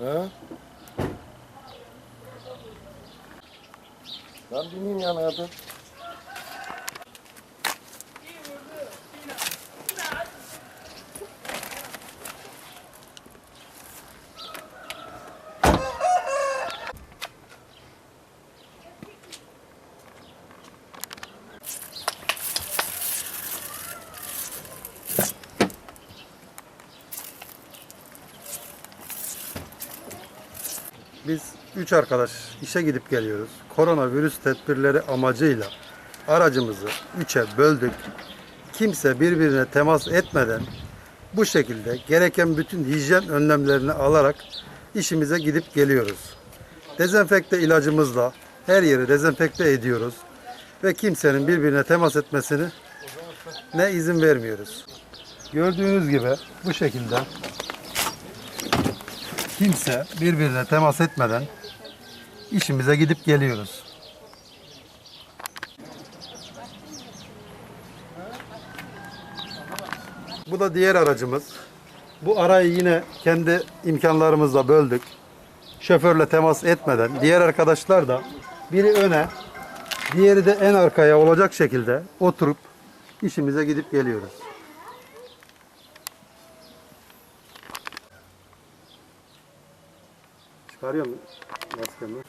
He? Ben bineyim yanına hadi. Biz üç arkadaş işe gidip geliyoruz. Koronavirüs tedbirleri amacıyla aracımızı üçe böldük. Kimse birbirine temas etmeden bu şekilde gereken bütün hijyen önlemlerini alarak işimize gidip geliyoruz. Dezenfekte ilacımızla her yeri dezenfekte ediyoruz ve kimsenin birbirine temas etmesini ne izin vermiyoruz. Gördüğünüz gibi bu şekilde kimse birbirine temas etmeden işimize gidip geliyoruz. Bu da diğer aracımız. Bu arayı yine kendi imkanlarımızla böldük. Şoförle temas etmeden diğer arkadaşlar da biri öne, diğeri de en arkaya olacak şekilde oturup işimize gidip geliyoruz. Çıkarıyor mu maskemi?